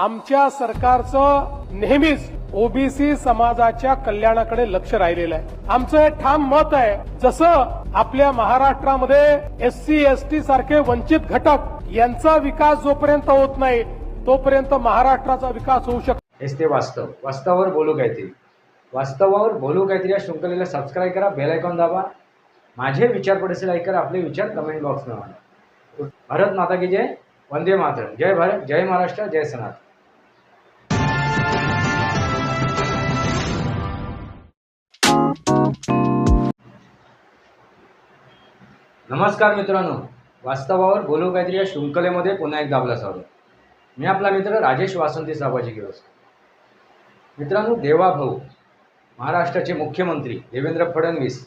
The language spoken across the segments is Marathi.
आमच्या सरकारचं नेहमीच ओबीसी समाजाच्या कल्याणाकडे लक्ष राहिलेलं आहे. आमचं हे ठाम मत आहे जसं आपल्या महाराष्ट्रामध्ये एस सी एस टी सारखे वंचित घटक यांचा विकास जोपर्यंत होत नाही तोपर्यंत महाराष्ट्राचा विकास होऊ शकतो. हेच ते वास्तव. वास्तवावर बोलू काहीतरी. वास्तवावर बोलू काहीतरी या शृंखलेला सबस्क्राईब करा बेल आयकॉन दाबा. माझे विचार पडेसे लाईक आपले विचार कमेंट बॉक्समध्ये मांडा. भारत माता की जय वंदे मातरम. जय भारत जय महाराष्ट्र जय सनातन. नमस्कार मित्रांनो. वास्तवावर बोलू काहीतरी या शृंखलेमध्ये पुन्हा एकदा आपलं स्वागत. मी आपला मित्र राजेश वासंती साबाजी गिरोस मित्रांनो देवाभाऊ महाराष्ट्राचे मुख्यमंत्री देवेंद्र फडणवीस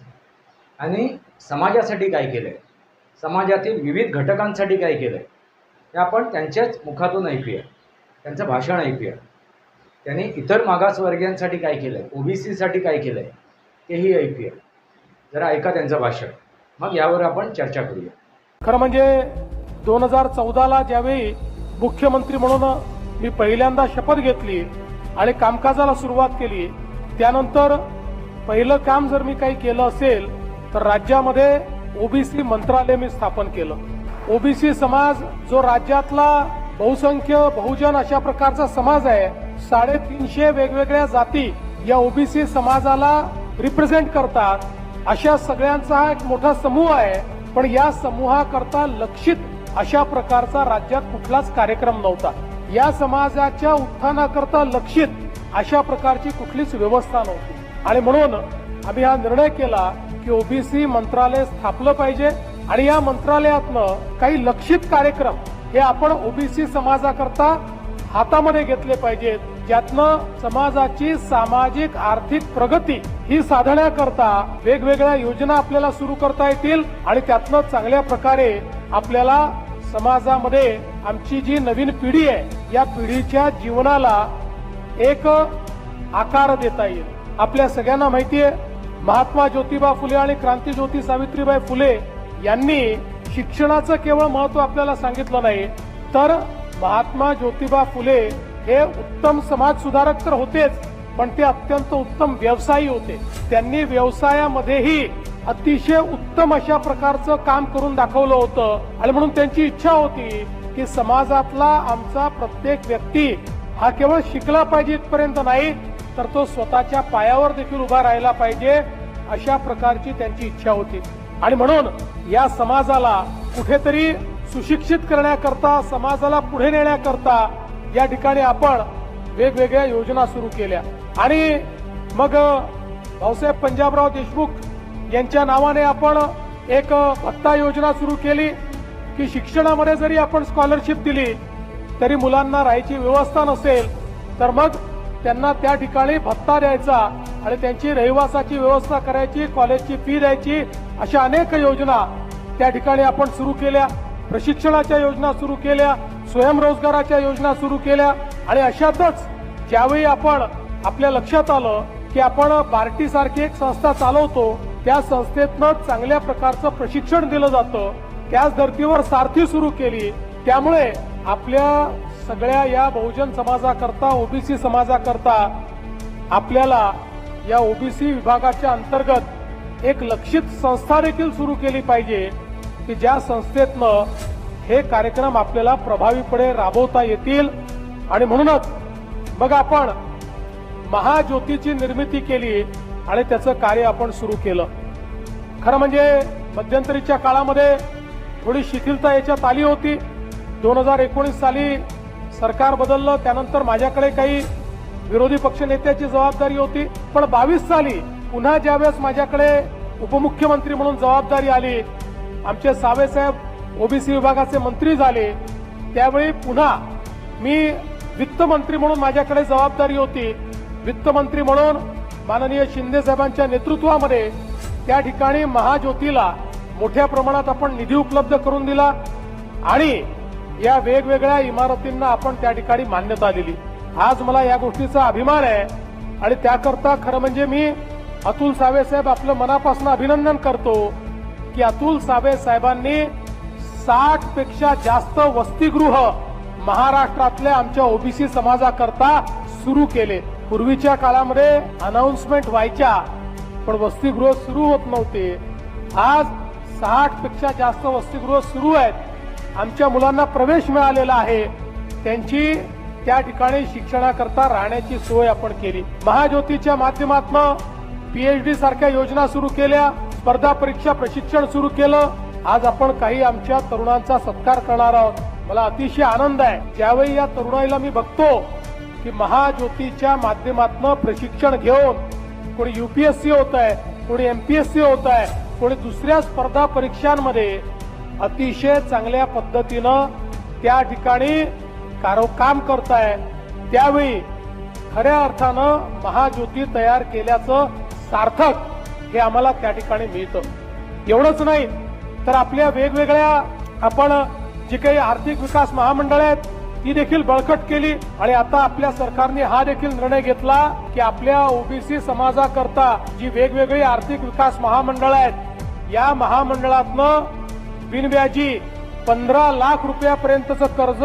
आणि समाजासाठी काय केलं आहे समाजातील विविध घटकांसाठी काय केलं आहे हे आपण त्यांच्याच मुखातून ऐकूया. त्यांचं भाषण ऐकूया. त्यांनी इतर मागासवर्गीयांसाठी काय केलं आहे ओबीसीसाठी काय केलं आहे तेही ऐकूया. जरा ऐका त्यांचं भाषण. मग यावर आपण चर्चा करूया. खरं म्हणजे दोन हजार चौदाला ज्यावेळी मुख्यमंत्री म्हणून मी पहिल्यांदा शपथ घेतली आणि कामकाजाला सुरुवात केली त्यानंतर पहिलं काम जर मी काही केलं असेल तर राज्यामध्ये ओबीसी मंत्रालय मी स्थापन केलं. ओबीसी समाज जो राज्यातला बहुसंख्य बहुजन अशा प्रकारचा समाज आहे साडेतीनशे वेगवेगळ्या जाती या ओबीसी समाजाला रिप्रेझेंट करतात. अशा सगळ्यांचा हा एक मोठा समूह आहे. पण या समूहाकरता लक्षित अशा प्रकारचा राज्यात कुठलाच कार्यक्रम नव्हता. या समाजाच्या उत्थानाकरता लक्षित अशा प्रकारची कुठलीच व्यवस्था नव्हती. आणि म्हणून आम्ही हा निर्णय केला की ओबीसी मंत्रालय स्थापलं पाहिजे आणि या मंत्रालयातनं काही लक्षित कार्यक्रम हे आपण ओबीसी समाजाकरता हातामध्ये घेतले पाहिजेत. ज्यातनं समाजाची सामाजिक आर्थिक प्रगती ही साधण्याकरता वेगवेगळ्या योजना आपल्याला सुरू करता येतील आणि त्यातनं चांगल्या प्रकारे आपल्याला समाजामध्ये आमची जी नवीन पिढी आहे या पिढीच्या जीवनाला एक आकार देता येईल. आपल्या सगळ्यांना माहिती आहे महात्मा ज्योतिबा फुले आणि क्रांतीज्योती सावित्रीबाई फुले यांनी शिक्षणाचं केवळ महत्त्व आपल्याला सांगितलं नाही तर महात्मा ज्योतिबा फुले हे उत्तम समाज सुधारक तर होतेच पण ते अत्यंत उत्तम व्यवसायी होते. त्यांनी व्यवसायामध्येही अतिशय उत्तम अशा प्रकारचं काम करून दाखवलं होतं. आणि म्हणून त्यांची इच्छा होती की समाजातला आमचा प्रत्येक व्यक्ती हा केवळ शिकला पाहिजे इथपर्यंत नाही तर तो स्वतःच्या पायावर देखील उभा राहिला पाहिजे अशा प्रकारची त्यांची इच्छा होती. आणि म्हणून या समाजाला कुठेतरी सुशिक्षित करण्याकरता समाजाला पुढे नेण्याकरता या ठिकाणी आपण वेगवेगळ्या योजना सुरू केल्या. आणि मग भाऊसाहेब पंजाबराव देशमुख यांच्या नावाने आपण एक भत्ता योजना सुरू केली की शिक्षणामध्ये जरी आपण स्कॉलरशिप दिली तरी मुलांना राहायची व्यवस्था नसेल तर मग त्यांना त्या ठिकाणी भत्ता द्यायचा आणि त्यांची रहिवासाची व्यवस्था करायची कॉलेजची फी द्यायची अशा अनेक योजना त्या ठिकाणी आपण सुरू केल्या. प्रशिक्षणाच्या योजना सुरू केल्या स्वयंरोजगाराच्या योजना सुरू केल्या आणि अशातच ज्यावेळी आपण आपल्या लक्षात आलं की आपण बार्टी सारखी एक संस्था चालवतो त्या संस्थेतनं चांगल्या प्रकारचं प्रशिक्षण दिलं जातं त्याच धर्तीवर सारथी सुरू केली त्यामुळे आपल्या सगळ्या या बहुजन समाजाकरता ओबीसी समाजाकरता आपल्याला या ओबीसी विभागाच्या अंतर्गत एक लक्षित संस्था देखील सुरू केली पाहिजे. की ज्या संस्थेतनं हे कार्यक्रम आपल्याला प्रभावीपणे राबवता येतील. आणि म्हणूनच मग आपण महाज्योतीची निर्मिती केली आणि त्याचं कार्य आपण सुरू केलं. खरं म्हणजे मध्यंतरीच्या काळामध्ये थोडी शिथिलता याच्यात आली होती. दोन हजार एकोणीस साली सरकार बदललं त्यानंतर माझ्याकडे काही विरोधी पक्ष नेत्याची जबाबदारी होती. पण बावीस साली पुन्हा ज्यावेळेस माझ्याकडे उपमुख्यमंत्री म्हणून जबाबदारी आली आमचे सावेसाहेब ओबीसी विभागाचे मंत्री झाले. त्यावेळी पुन्हा मी वित्तमंत्री म्हणून माझ्याकडे जबाबदारी होती. वित्तमंत्री म्हणून माननीय शिंदे साहेबांच्या नेतृत्वामध्ये त्या ठिकाणी महाज्योतीला मोठ्या प्रमाणात आपण निधी उपलब्ध करून दिला आणि या वेगवेगळ्या इमारतींना आपण त्या ठिकाणी मान्यता दिली. आज मला या गोष्टीचा अभिमान आहे आणि त्याकरता खरं म्हणजे मी अतुल सावे साहेब आपलं मनापासून अभिनंदन करतो. की अतुल सावे साहेबांनी साठपेक्षा जास्त वसतिगृह महाराष्ट्रातल्या आमच्या ओबीसी समाजाकरता सुरू केले. पूर्वीच्या काळामध्ये अनाउन्समेंट व्हायच्या पण वसतिगृह सुरू होत नव्हते. आज साठपेक्षा जास्त वसतिगृह सुरू आहेत. आमच्या मुलांना प्रवेश मिळालेला आहे. त्यांची त्या ठिकाणी शिक्षणाकरता राहण्याची सोय आपण केली. महाज्योतीच्या माध्यमातून पीएचडी सारख्या योजना सुरू केल्या. स्पर्धा परीक्षा प्रशिक्षण सुरू केलं. आज आपण काही आमच्या तरुणांचा सत्कार करणार आहोत. मला अतिशय आनंद आहे. ज्यावेळी या तरुणाईला मी बघतो की महाज्योतीच्या माध्यमातून प्रशिक्षण घेऊन कोणी युपीएससी होत आहे कोणी एमपीएससी होत आहे कोणी दुसऱ्या स्पर्धा परीक्षांमध्ये अतिशय चांगल्या पद्धतीनं त्या ठिकाणी कारो काम करताय. त्यावेळी खऱ्या अर्थानं महाज्योती तयार केल्याचं सार्थक हे आम्हाला त्या ठिकाणी मिळतं. एवढंच नाही तर आपल्या वेगवेगळ्या आपण जी काही आर्थिक विकास महामंडळ आहेत ती देखील बळकट केली आणि आता आपल्या सरकारने हा देखील निर्णय घेतला की आपल्या ओबीसी समाजाकरता जी वेगवेगळी आर्थिक विकास महामंडळ आहेत या महामंडळातनं बिनव्याजी पंधरा लाख रुपयापर्यंतचं कर्ज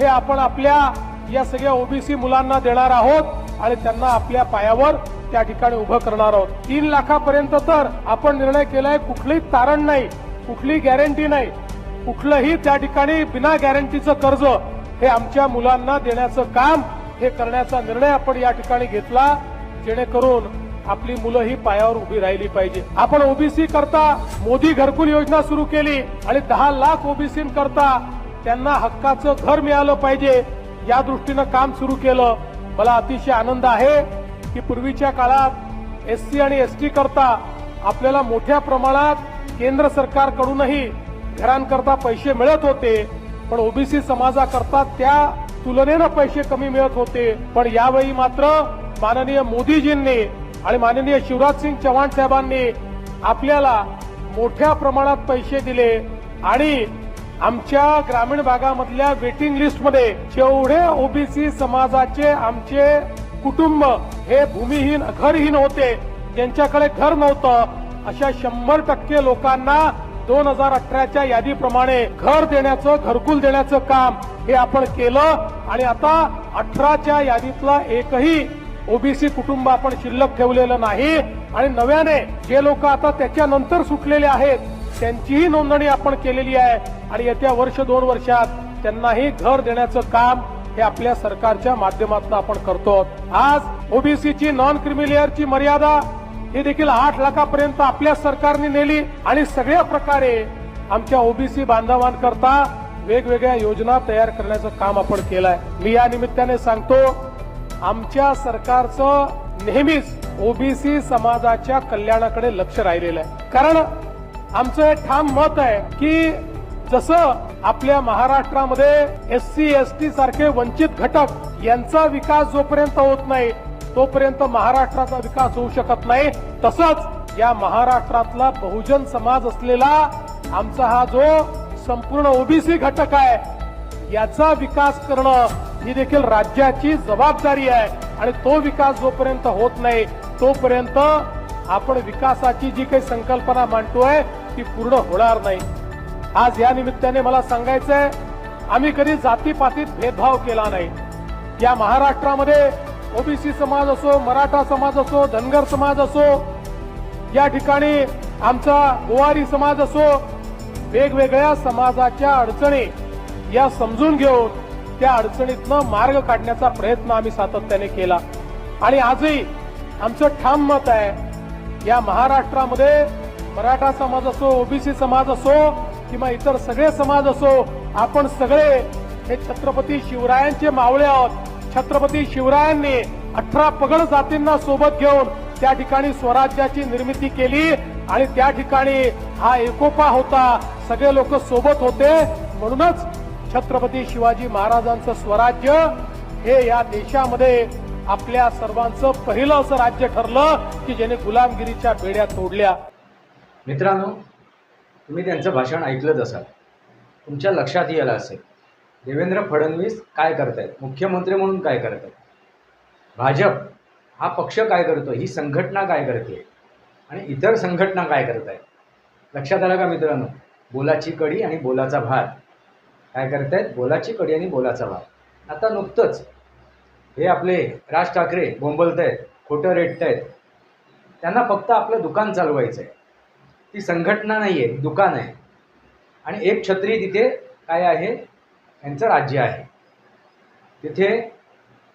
हे आपण आपल्या या सगळ्या ओबीसी मुलांना देणार आहोत आणि त्यांना आपल्या पायावर त्या ठिकाणी उभं करणार आहोत. तीन लाखापर्यंत तर आपण निर्णय केलाय कुठलीही तारण नाही कुठली गॅरंटी नाही. कुठलंही त्या ठिकाणी बिना गॅरंटीचं कर्ज हे आमच्या मुलांना देण्याचं काम हे करण्याचा निर्णय आपण या ठिकाणी घेतला जेणेकरून आपली मुलं ही पायावर उभी राहिली पाहिजे. आपण ओबीसी करता मोदी घरकुल योजना सुरू केली आणि दहा लाख ओबीसी करता त्यांना हक्काचं घर मिळालं पाहिजे. या दृष्टीनं काम सुरू केलं. मला अतिशय आनंद आहे. की पूर्वीच्या काळात एस सी आणि एस टी करता आपल्याला मोठ्या प्रमाणात केंद्र सरकारकडूनही घरांकरता पैसे मिळत होते. पण ओबीसी समाजाकरता त्या तुलनेनं पैसे कमी मिळत होते. पण यावेळी मात्र माननीय मोदीजींनी आणि माननीय शिवराज सिंग चव्हाण साहेबांनी आपल्याला मोठ्या प्रमाणात पैसे दिले आणि आमच्या ग्रामीण भागामधल्या वेटिंग लिस्टमध्ये जेवढे ओबीसी समाजाचे आमचे कुटुंब हे भूमिहीन घरहीन होते. ज्यांच्याकडे घर नव्हतं अशा शंभर टक्के लोकांना दोन हजार अठराच्या यादीप्रमाणे घर देण्याचं घरकुल देण्याचं काम हे आपण केलं. आणि आता अठराच्या यादीतला एकही ओबीसी कुटुंब आपण शिल्लक ठेवलेलं नाही. आणि नव्याने जे लोक आता त्याच्यानंतर सुटलेले आहेत त्यांचीही नोंदणी आपण केलेली आहे. आणि येत्या वर्ष दोन वर्षात त्यांनाही घर देण्याचं काम हे आपल्या सरकारच्या माध्यमातून आपण करतो आज ओबीसीची नॉन क्रिमिलेअरची मर्यादा ही देखील आठ लाखापर्यंत आपल्या सरकारने नेली आणि सगळ्या प्रकारे आमच्या ओबीसी बांधवांकरता वेगवेगळ्या योजना तयार करण्याचं काम आपण केलंय. मी या निमित्ताने सांगतो आमच्या सरकारचं नेहमीच ओबीसी समाजाच्या कल्याणाकडे लक्ष राहिलेलं आहे. कारण आमचं एक ठाम मत आहे की जसं आपल्या महाराष्ट्रामध्ये एस सी एस टी सारखे वंचित घटक यांचा विकास जोपर्यंत होत नाही तोपर्यंत महाराष्ट्राचा विकास होऊ शकत नाही. तसंच या महाराष्ट्रातला बहुजन समाज असलेला आमचा हा जो संपूर्ण ओबीसी घटक आहे याचा विकास करणं ही देखील राज्याची जबाबदारी आहे. आणि तो विकास जोपर्यंत होत नाही तोपर्यंत आपण विकासाची जी काही संकल्पना मांडतोय ती पूर्ण होणार नाही. आज या निमित्ताने मला सांगायचंय आम्ही कधी जातीपातीत भेदभाव केला नाही. या महाराष्ट्रामध्ये ओबीसी समाज असो मराठा समाज असो धनगर समाज असो या ठिकाणी आमचा गोवारी समाज असो वेगवेगळ्या समाजाच्या अडचणी या समजून घेऊन त्या अडचणीतनं मार्ग काढण्याचा प्रयत्न आम्ही सातत्याने केला. आणि आजही आमचं ठाम मत आहे या महाराष्ट्रामध्ये मराठा समाज असो ओबीसी समाज असो किंवा इतर सगळे समाज असो आपण सगळे हे छत्रपती शिवरायांचे मावळे आहोत. छत्रपती शिवरायांनी अठरा पगड जातींना सोबत घेऊन त्या ठिकाणी स्वराज्याची निर्मिती केली आणि त्या ठिकाणी हा एकोपा होता. सगळे लोक सोबत होते. म्हणूनच छत्रपती शिवाजी महाराजांचं स्वराज्य हे या देशामध्ये आपल्या सर्वांचं पहिलं असं राज्य ठरलं की ज्याने गुलामगिरीच्या बेड्या तोडल्या. मित्रांनो तुम्ही त्यांचं भाषण ऐकलंच असाल. तुमच्या लक्षात यायला असेल. देवेंद्र फडणवीस काय करतायत? मुख्यमंत्री म्हणून काय करतायत? भाजप हा पक्ष काय करतो ही संघटना काय करते? आणि इतर संघटना काय करतायत? लक्षात आलं का मित्रांनो? बोलाची कडी आणि बोलाचा भात. काय करतायत? बोलाची कडी आणि बोलाचा भात. आता नुकतंच हे आपले राज ठाकरे बोंबलत आहेत खोटं रेटत आहेत त्यांना फक्त आपलं दुकान चालवायचं आहे ती संघटना नाही आहे दुकान आहे. आणि एक छत्री तिथे काय आहे? यांचं राज्य आहे. तिथे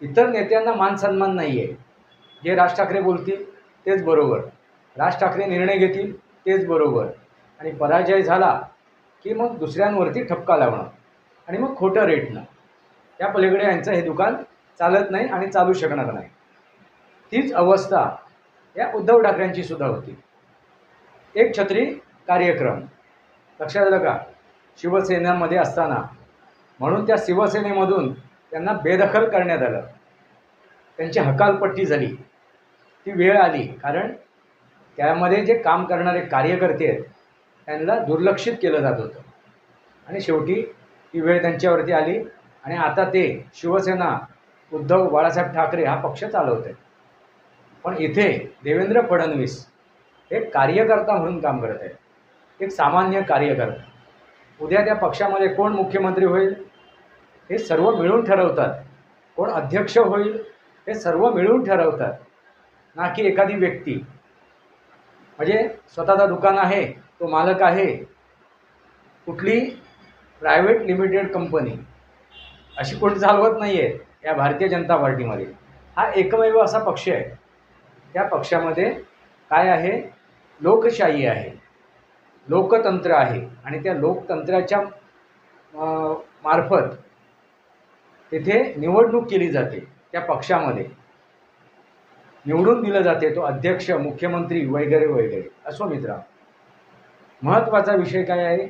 इतर नेत्यांना मान सन्मान नाही आहे जे राज ठाकरे बोलतील तेच बरोबर. राज ठाकरे निर्णय घेतील तेच बरोबर. आणि पराजय झाला की मग दुसऱ्यांवरती ठपका लावणं आणि मग खोटं रेटणं. त्या पलीकडे यांचं हे दुकान चालत नाही आणि चालू शकणार नाही. तीच अवस्था या उद्धव ठाकरेंची सुद्धा होती. एक छत्री कार्यक्रम. लक्षात आलं का? शिवसेनेमध्ये असताना. म्हणून त्या शिवसेनेमधून त्यांना बेदखल करण्यात आलं. त्यांची हकालपट्टी झाली. ती वेळ आली. कारण त्यामध्ये जे काम करणारे कार्यकर्ते आहेत त्यांना दुर्लक्षित केलं जात होतं. आणि शेवटी ही वेळ त्यांच्यावरती आली आणि आता ते शिवसेना उद्धव बाळासाहेब ठाकरे हा पक्ष चालवत आहेत. पण इथे देवेंद्र फडणवीस हे कार्यकर्ता म्हणून काम करत आहेत. एक सामान्य कार्यकर्ता. उद्या त्या पक्षामध्ये कोण मुख्यमंत्री होईल? हे सर्व मिळून ठरवतात. कोण अध्यक्ष होईल? हे सर्व मिळून ठरवतात. ना की एखादी व्यक्ती. म्हणजे स्वतःचा दुकान आहे तो मालक आहे. कुठली प्रायव्हेट लिमिटेड कंपनी. अशी कोणी चालवत नाही आहे या भारतीय जनता पार्टीमध्ये. हा एकमेव असा पक्ष आहे. त्या पक्षामध्ये काय आहे? लोकशाही आहे लोकतंत्र आहे आणि त्या लोकतंत्राच्या मार्फत तिथे निवडणूक केली जाते त्या पक्षामध्ये. निवडून दिलं जाते तो अध्यक्ष मुख्यमंत्री वगैरे वगैरे. असो मित्रा महत्त्वाचा विषय काय आहे?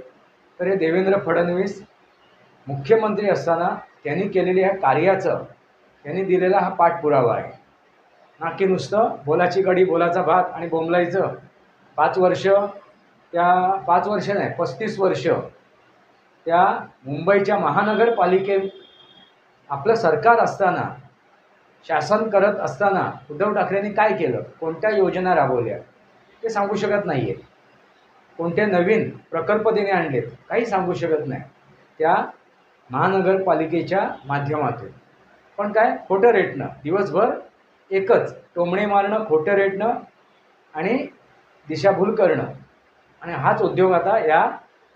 तर हे देवेंद्र फडणवीस मुख्यमंत्री असताना त्यांनी केलेल्या ह्या कार्याचं त्यांनी दिलेला हा पाठपुरावा आहे. ना की नुसतं बोलाची कडी बोलाचा भात आणि बोंबलायचं पाच वर्ष त्या पाच वर्ष नाही पस्तीस वर्ष त्या मुंबईच्या महानगरपालिके आपलं सरकार असताना शासन करत असताना उद्धव ठाकरेंनी काय केलं? कोणत्या योजना राबवल्या? ते सांगू शकत नाही आहे कोणते नवीन प्रकल्प त्याने आणलेत? काही सांगू शकत नाही. त्या महानगरपालिकेच्या माध्यमातून. पण काय? खोटं रेटणं. दिवसभर एकच टोमणे मारणं खोटं रेटणं आणि दिशाभूल करणं. आणि हाच उद्योग आता या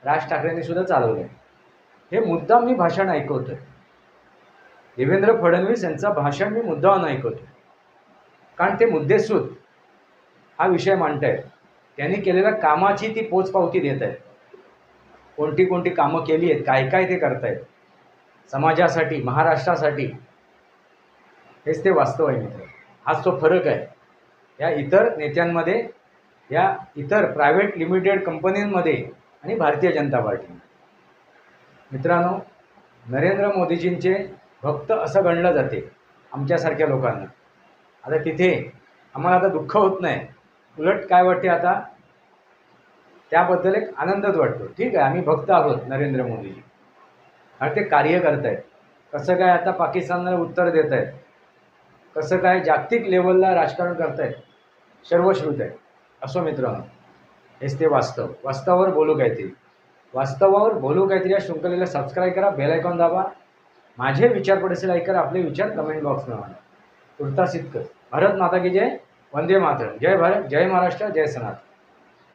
राज ठाकरेंनी सुद्धा चालवला आहे हे मुद्दाम मी भाषण ऐकवतोय. देवेंद्र फडणवीस यांचं भाषण मी मुद्दाम ऐकवतो कारण ते मुद्देसूद हा विषय मांडतायत. त्यांनी केलेल्या कामाची ती पोचपावती देत आहेत कोणती कोणती कामं केली आहेत काय काय ते करतायत. समाजासाठी महाराष्ट्रासाठी. हेच ते वास्तव आहे मित्र हाच तो फरक आहे. या इतर नेत्यांमध्ये या इतर प्रायव्हेट लिमिटेड कंपनींमध्ये आणि भारतीय जनता पार्टी मित्रांनो नरेंद्र मोदीजींचे भक्त असं गणलं जाते आमच्यासारख्या लोकांना. आता तिथे आम्हाला आता दुःख होत नाही. उलट काय वाटते आता? त्याबद्दल एक आनंदच वाटतो. ठीक आहे आम्ही भक्त आहोत नरेंद्र मोदीजी. आणि ते कार्य करत आहेत कसं काय आता पाकिस्तानला उत्तर देत आहेत कसं काय जागतिक लेवलला राजकारण करत आहेत सर्वश्रुत आहे. असो मित्रांनो हेच ते वास्तव. वास्तवावर बोलू काहीतरी. वास्तवावर बोलू काहीतरी या शृंखलेला सबस्क्राईब करा बेल आयकॉन दाबा. माझे विचार पडेल लाईक आपले विचार कमेंट बॉक्समध्ये मांडा. तुर्तास इतकं भारत माता की जय. वंदे मातरम. जय भारत जय महाराष्ट्र जय सनातन.